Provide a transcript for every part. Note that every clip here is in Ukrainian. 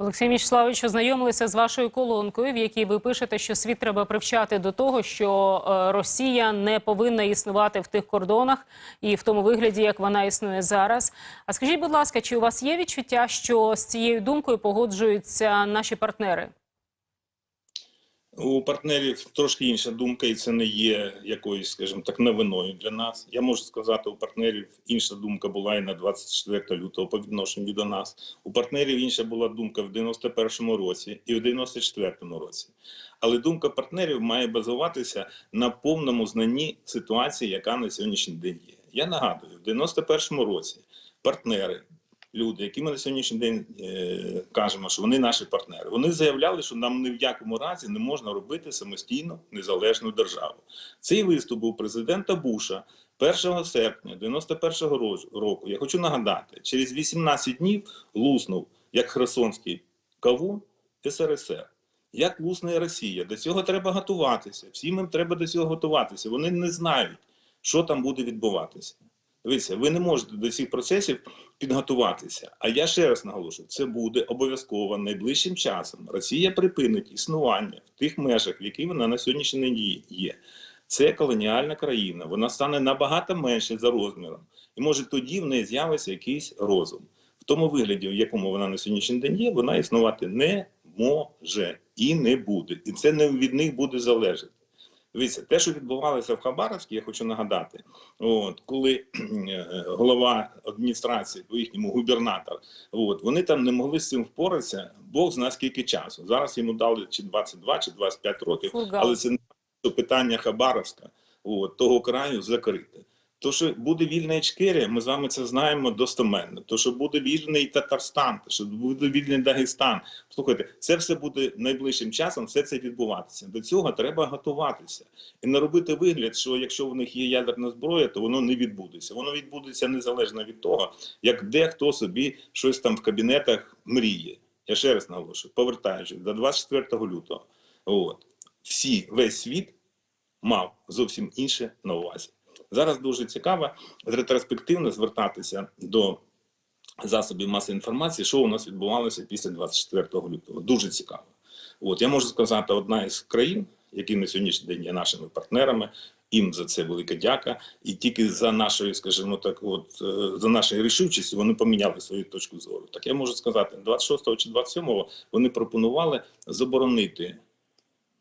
Олексій Мічславович, ознайомилися з вашою колонкою, в якій ви пишете, що світ треба привчати до того, що е, Росія не повинна існувати в тих кордонах і в тому вигляді, як вона існує зараз. А скажіть, будь ласка, чи у вас є відчуття, що з цією думкою погоджуються наші партнери? У партнерів трошки інша думка, і це не є якоюсь, скажімо так, новиною для нас. Я можу сказати, у партнерів інша думка була і на 24 лютого по відношенню до нас. У партнерів інша була думка в 91-му році і в 94-му році. Але думка партнерів має базуватися на повному знанні ситуації, яка на сьогоднішній день є. Я нагадую, в 91-му році партнери люди, які ми на сьогоднішній день е, кажемо, що вони наші партнери, вони заявляли, що нам ні в якому разі не можна робити самостійно незалежну державу. Цей виступ був президента Буша 1 серпня 91-го року. Я хочу нагадати, через 18 днів луснув як Херсонський кавун СРСР. Як лусне Росія, до цього треба готуватися. Всім їм треба до цього готуватися. Вони не знають, що там буде відбуватися. Дивіться, ви не можете до цих процесів підготуватися. А я ще раз наголошую: це буде обов'язково найближчим часом. Росія припинить існування в тих межах, в яких вона на сьогоднішній день є. Це колоніальна країна. Вона стане набагато менше за розміром, і може тоді в неї з'явиться якийсь розум. В тому вигляді, в якому вона на сьогоднішній день є, вона існувати не може і не буде. І це не від них буде залежати. Дивіться, те, що відбувалося в Хабаровській, я хочу нагадати, от коли е, голова адміністрації, по їхньому губернатор, от вони там не могли з цим впоратися, Бог зна скільки часу. Зараз йому дали чи 22, чи 25 років, Фургал. але це не питання Хабаровська, от, того краю закрите. То, що буде вільна Ічкерія, ми з вами це знаємо достоменно. То, що буде вільний Татарстан, то, що буде вільний Дагестан. Слухайте, це все буде найближчим часом, все це відбуватися. До цього треба готуватися і не робити вигляд, що якщо в них є ядерна зброя, то воно не відбудеться. Воно відбудеться незалежно від того, як дехто собі щось там в кабінетах мріє. Я ще раз наголошую, повертаючись до 24 лютого, от всі весь світ мав зовсім інше на увазі. Зараз дуже цікаво ретроспективно звертатися до засобів масової інформації, що у нас відбувалося після 24 лютого. Дуже цікаво. От я можу сказати, одна із країн, які на сьогоднішній день є нашими партнерами. Їм за це велика дяка, і тільки за нашою, скажімо так, от е, за нашою рішучістю вони поміняли свою точку зору. Так я можу сказати, 26 чи 27 вони пропонували заборонити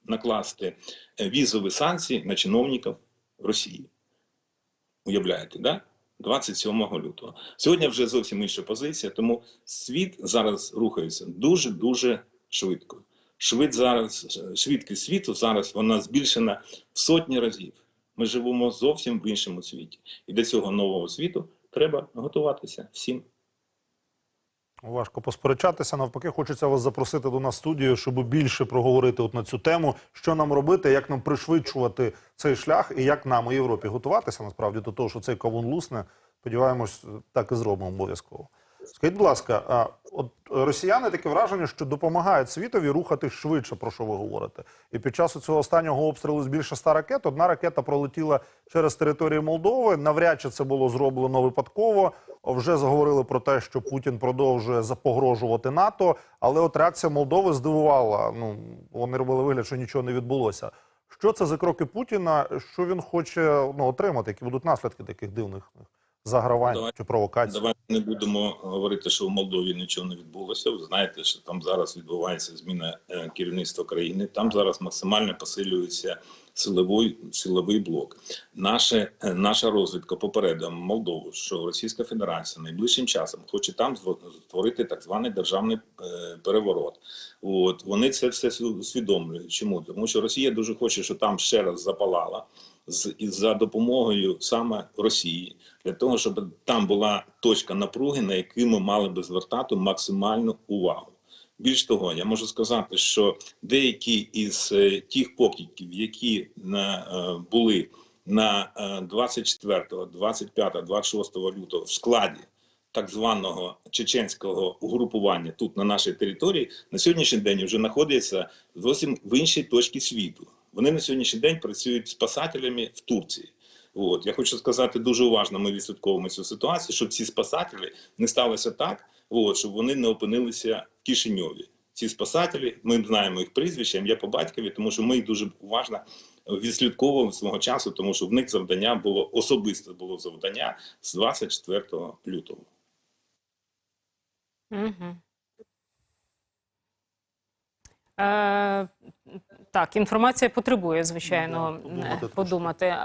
накласти е, візові санкції на чиновників Росії. Уявляєте, да? 27 лютого. Сьогодні вже зовсім інша позиція, тому світ зараз рухається дуже дуже швидко. Швид зараз, швидкість світу зараз вона збільшена в сотні разів. Ми живемо зовсім в іншому світі. І до цього нового світу треба готуватися всім. Важко посперечатися. Навпаки, хочеться вас запросити до нас студію, щоб більше проговорити от на цю тему, що нам робити, як нам пришвидшувати цей шлях, і як нам у Європі готуватися насправді до того, що цей кавун лусне. Сподіваємось, так і зробимо обов'язково. Скажіть, будь ласка, а от росіяни таке враження, що допомагають світові рухати швидше, про що ви говорите. І під час цього останнього обстрілу збільше 100 ракет. Одна ракета пролетіла через територію Молдови. Навряд чи це було зроблено випадково. Вже заговорили про те, що Путін продовжує запогрожувати НАТО. Але от реакція Молдови здивувала. Ну вони робили вигляд, що нічого не відбулося. Що це за кроки Путіна? Що він хоче ну, отримати? Які будуть наслідки таких дивних загравань Давай- чи провокацій? Давайте не будемо говорити, що в Молдові нічого не відбулося. Ви знаєте, що там зараз відбувається зміна е, керівництва країни. Там зараз максимально посилюється силовий силовий блок. Наше е, наша розвідка попередила Молдову, що Російська Федерація найближчим часом хоче там створити так званий державний е, переворот. От вони це все усвідомлюють. Чому тому, що Росія дуже хоче, щоб там ще раз запалала з і за допомогою саме Росії для того, щоб там була точка напруги, на яку ми мали би звертати максимальну увагу. Більш того, я можу сказати, що деякі із е, тих покидьків, які е, були на е, 24, 25, 26 лютого в складі так званого чеченського угрупування тут на нашій території, на сьогоднішній день вже знаходяться зовсім в іншій точці світу. Вони на сьогоднішній день працюють спасателями в Турції. От я хочу сказати дуже уважно. Ми відслідковуємо цю ситуацію, щоб ці спасателі не сталося так, от, щоб вони не опинилися в Кишиньові. Ці спасателі, ми знаємо їх прізвища, ім'я по батькові, тому що ми їх дуже уважно відслідковували свого часу, тому що в них завдання було особисте було завдання з 24 лютого. Угу. Е, так, інформація потребує, звичайно, Да, подумати подумати.